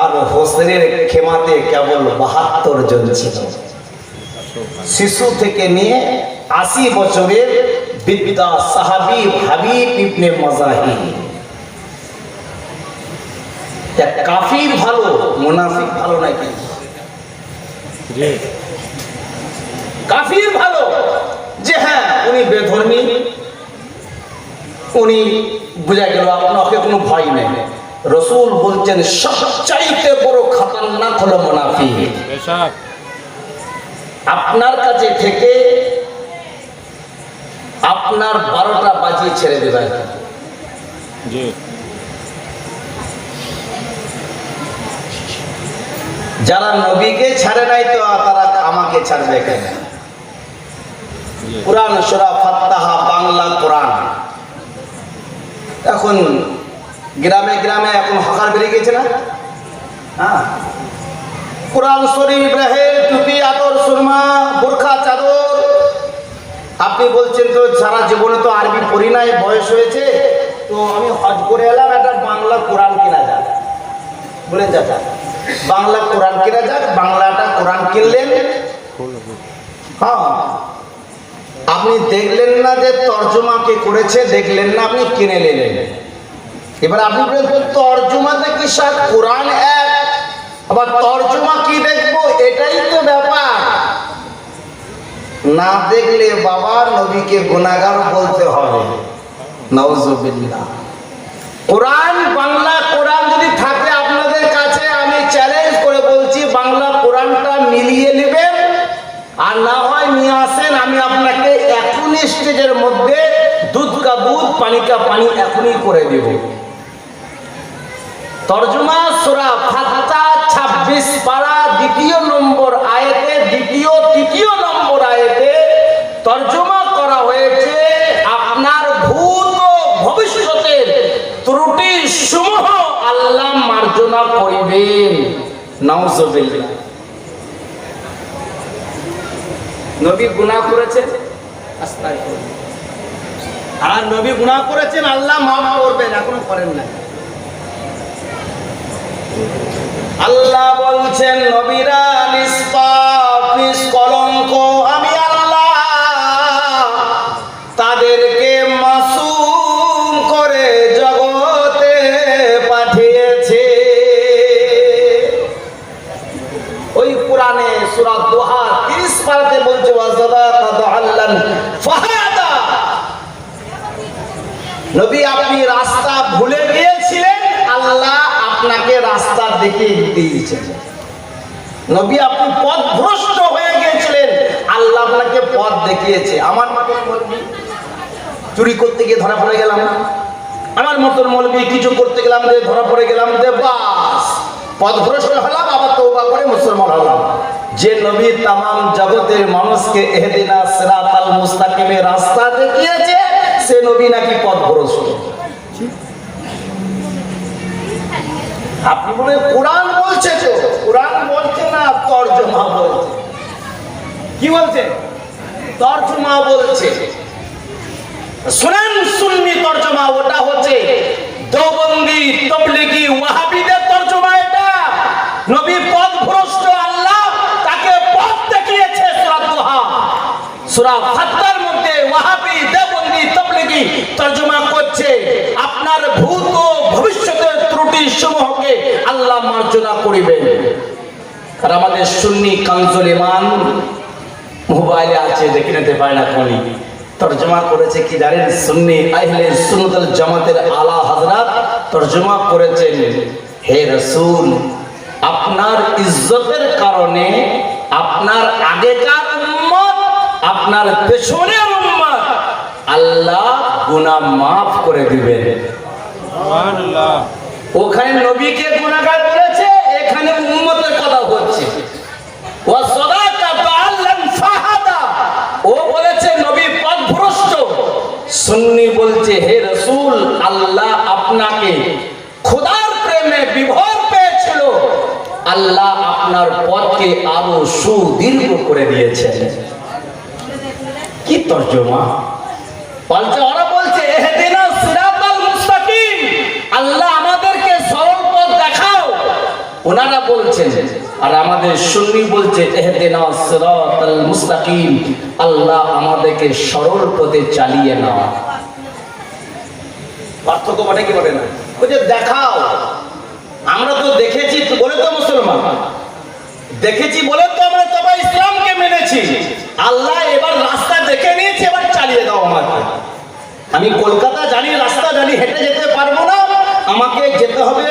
আর হোসেনের খেমাতে কেবল বাহাত্তর জন ছিল। শিশু থেকে নিয়ে আশি বছরের বিদ্যা সাহাবি হাবিব ইবনে মাজাহি কাফির ভালো মুনাফিক ভালো নাকি কাফির ভালো যে হ্যাঁ উনি বেধর্মী উনি বোঝা গেল আপনাকে কোনো ভয় নেই। রসুল বলছেন সবচাইতে বড় খাতারনাক হলো পেশাব আপনার কাছে থেকে আপনার বারোটা বাজিয়ে ছেড়ে দেবেন যারা নবীকে ছাড়ে নাই তো তারা আমাকে ছাড়বে কেন? কোরআন সোরা ফাত্তাহা বাংলা কোরআন। এখন গ্রামে গ্রামে এখন হকার বেরিয়ে গেছে না? হ্যাঁ। কোরআন শরীফ, রাহেল, টুপি আদর সুরমা, বোরখা, চাদর। আপনি বলছেন তো সারা জীবনে তো আরবি পড়ি নাই, বয়স হয়েছে। তো আমি হজ করে এলাম, একটা বাংলা কোরআন কেনা যাক। বলেন চাচা বাংলা কোরআন কেনা যাক, বাংলাটা কোরআন কিনলেন। হ্যাঁ। আপনি দেখলেন না যে তর্জমা কে করেছে, দেখলেন না আপনি কিনে নিলেন। এবার আপনি তর্জমাতে কি সাথ কোরআন এক। আবার তর্জমা কি দেখব? এটাই তো ব্যাপার। না দেখলে বাবা নবীকে গুণাগার বলতে হবে। নওজুবিল্লাহ কোরআন, বাংলা কোরআন যদি থাকে আপনাদের কাছে, আমি চ্যালেঞ্জ করে বলছি, বাংলা কোরআনটা মিলিয়ে নেবেন। আর না হয় নিয়ে আসেন, আমি আপনাকে এখনই স্টেজের মধ্যে দুধ কা, দুধ, পানি পানি এখনই করে দেব। তর্জমা সুরা ফাত্তা ছাব্বিশ পারা দ্বিতীয় নম্বর আয়াতে, দ্বিতীয়, তৃতীয় নম্বর আয়াতে তর্জমা করা হয়েছে আপনার ভূত ভবিষ্যতের ত্রুটি সমূহ আল্লাহ মার্জনা করিবেন। নাউজুবিল্লাহ। নবী গুনাহ করেছেন। আর নবী গুনাহ করেছেন, আল্লাহ মাফ করবেন, এখনও করেন না আল্লাহ বলছেন, নবীরা নিষ্পাপ আমি আল্লাহ। তাদেরকে মাসুম করে জগতে পাঠিয়েছে। ওই কোরআনে সূরা দোহা 30 পারাতে বলছে ফাহাদা। নবী আপনি রাস্তা ভুলে আল্লাহ আপনাকে রাস্তা দেখিয়ে দিয়েছেন নবী, আপনি পথ ভ্রষ্ট হয়ে গিয়েছিলেন। আল্লাহ আপনাকে পথ দেখিয়েছে। আমার মতন চুরি করতে গিয়ে ধরা পড়ে গেলাম। আমার মতন মলবি, কিছু করতে গেলাম যে ধরা পড়ে গেলাম যে বাস। পথ ভ্রষ্ট হলাম, আবার তৌবা করে মুসলমান হলাম। যে নবী তামাম জগতের মানুষকে এহদিনা সিরাতাল মুস্তাকিমের রাস্তা দেখিয়েছে, সে নবী নাকি পথ ভ্রষ্ট আপনি বলে কোরআন বলছে তো, কোরআন বলছে না, তর্জমা বলছে? কি বলছে? তর্জমা বলছে। শুনেন সুন্নি তর্জমা, ওটা হচ্ছে দেওবন্দি, তবলিগি, ওয়াহাবিদের তর্জমা এটা। নবী পথ ভ্রষ্ট আল্লাহ তাকে পথ দেখিয়েছে সূরা দোহা। সূরা ফাত্তার মধ্যে ওয়াহাবি, দেওবন্দি, তবলিগি তর্জমা করছে। আপনার ভূত ও ভবিষ্যতের ত্রুটি আল্লাহ মার্জনা করিবেন। আর আমাদের সুন্নি কাঞ্জুল ইমান মোবাইলে আছে, দেখে নিতে পারে না কোনি তর্জমা করেছে কি জানেন? সুন্নি আহলে সুন্নতুল জামাতের আলা হযরত তর্জমা করেছেন। হে রাসূল, আপনার ইজ্জতের কারণে আপনার আগেকার উম্মত, আপনার পেছনের উম্মত আল্লাহ গুনাহ maaf করে দিবেন। সুবহানাল্লাহ। ওখানে নবীকে গুনাহগার বলেছে এখানে উম্মতের কথা হচ্ছে ও বলেছে, নবী পথভ্রষ্ট। সুন্নি বলছে, হে রাসূল, আল্লাহ আপনাকে খোদার প্রেমে বিভোর পেয়েছিল। আল্লাহ আপনার পথকে আরও সুদীর্ঘ করে দিয়েছেন। কি তর্জমা? বলছে ওরা বলছে এহদিনা সিরাতাল মুস্তাকিম আল্লাহ আমাদেরকে সরল পথ দেখাও ওনারা বলছেন আর আমাদের সুন্নি বলছে, এহদিনা সিরাতাল মুস্তাকিম, আল্লাহ আমাদেরকে সরল পথে চালিয়ে নাও। পার্থক্য বটে কি বটে না? বলছে দেখাও, আমরা তো দেখেছি, বলে তো মুসলমান। দেখেছি বলে তো আমরা তবে ইসলামকে মেনেছি। আল্লাহ এবার রাস্তা দেখে নিয়েছে, এবার চালিয়ে দাও আমাকে। আমি কলকাতা জানি, রাস্তা জানি, হেঁটে যেতে পারব না। আমাকে যেতে হবে,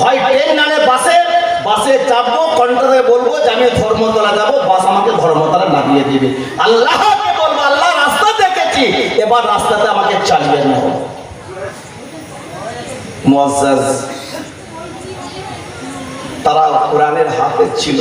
হয় ট্রেন নালে বাসে বাসে চাপবো কন্ট্রোলে বলব যে আমি ধর্মতলা যাব, বাস আমাকে ধর্মতলা নামিয়ে দিবে। আল্লাহকে বলব, আল্লাহ রাস্তা দেখেছি, এবার রাস্তাতে আমাকে চালিয়ে না তারা কোরআনের হাতে ছিল।